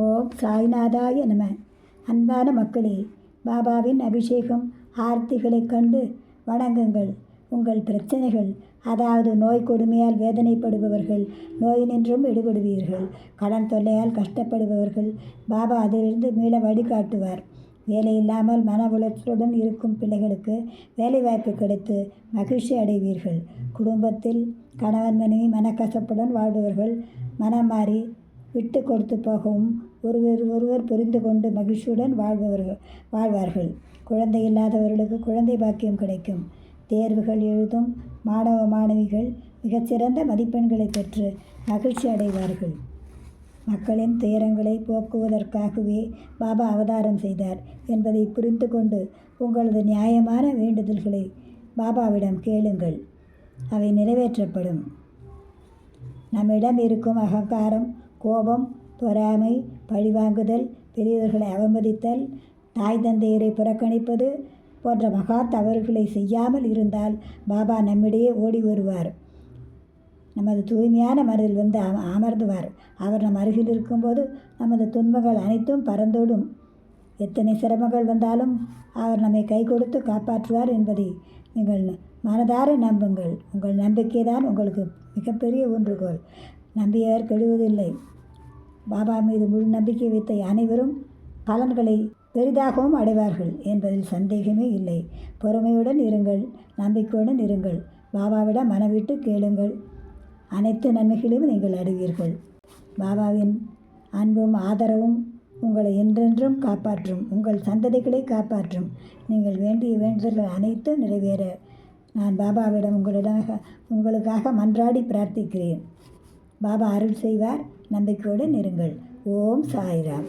ஓம் சாய்நாதாய நம. அன்பான மக்களே பாபாவின் அபிஷேகம் ஆர்த்திகளைக் கண்டு வணங்குங்கள். உங்கள் பிரச்சனைகள் அதாவது நோய் கொடுமையால் வேதனைப்படுபவர்கள் நோய் நின்றும் விடுபடுவீர்கள் கடன் தொல்லையால் கஷ்டப்படுபவர்கள் பாபா அதிலிருந்து மீள வழிகாட்டுவார். வேலை இல்லாமல் மன உளைச்சலுடன் இருக்கும் பிள்ளைகளுக்கு வேலைவாய்ப்பு கிடைத்து மகிழ்ச்சி அடைவீர்கள். குடும்பத்தில் கணவன் மனைவி மனக்கசப்புடன் வாழ்பவர்கள் மனம் மாறி விட்டு கொடுத்து போகவும் ஒருவர் ஒருவர் புரிந்து கொண்டு மகிழ்ச்சியுடன் வாழ்பவர்கள் வாழ்வார்கள். குழந்தை இல்லாதவர்களுக்கு குழந்தை பாக்கியம் கிடைக்கும். தேர்வுகள் எழுதும் மாணவ மாணவிகள் மிகச்சிறந்த மதிப்பெண்களை பெற்று மகிழ்ச்சி அடைவார்கள். மக்களின் துயரங்களை போக்குவதற்காகவே பாபா அவதாரம் செய்தார் என்பதை புரிந்து கொண்டு உங்களது நியாயமான வேண்டுதல்களை பாபாவிடம் கேளுங்கள். அவை நிறைவேற்றப்படும். நம்மிடம் இருக்கும் அகங்காரம் கோபம் பொறாமை பழிவாங்குதல் பெரியவர்களை அவமதித்தல் தாய் தந்தையரை புறக்கணிப்பது போன்ற மகா தவறுகளை செய்யாமல் இருந்தால் பாபா நம்மிடையே ஓடி வருவார். நமது தூய்மையான மனதில் வந்து அம அமர்ந்துவார். அவர் நம் அருகில் இருக்கும்போது நமது துன்பங்கள் அனைத்தும் பறந்தோடும். எத்தனை சிரமங்கள் வந்தாலும் அவர் நம்மை கை கொடுத்து காப்பாற்றுவார் என்பதை நீங்கள் மனதார நம்புங்கள். உங்கள் நம்பிக்கை தான் உங்களுக்கு மிகப்பெரிய ஊன்றுகோல் நம்பியவர் கெடுவதில்லை. பாபா மீது முழு நம்பிக்கை வைத்த அனைவரும் பலன்களை பெரிதாகவும் அடைவார்கள் என்பதில் சந்தேகமே இல்லை. பொறுமையுடன் இருங்கள். நம்பிக்கையுடன் இருங்கள். பாபாவிடம் மனவிட்டு கேளுங்கள். அனைத்து நன்மைகளையும் நீங்கள் அடைவீர்கள். பாபாவின் அன்பும் ஆதரவும் உங்களை என்றென்றும் காப்பாற்றும். உங்கள் சந்ததிகளை காப்பாற்றும். நீங்கள் வேண்டிய வேண்டுதல்கள் அனைத்தும் நிறைவேற. நான் பாபாவிடம் உங்களிடம் உங்களுக்காக மன்றாடி பிரார்த்திக்கிறேன். பாபா அருள் செய்வார். நம்பிக்கையோடு நெருங்கள் ஓம் சாய்ராம்.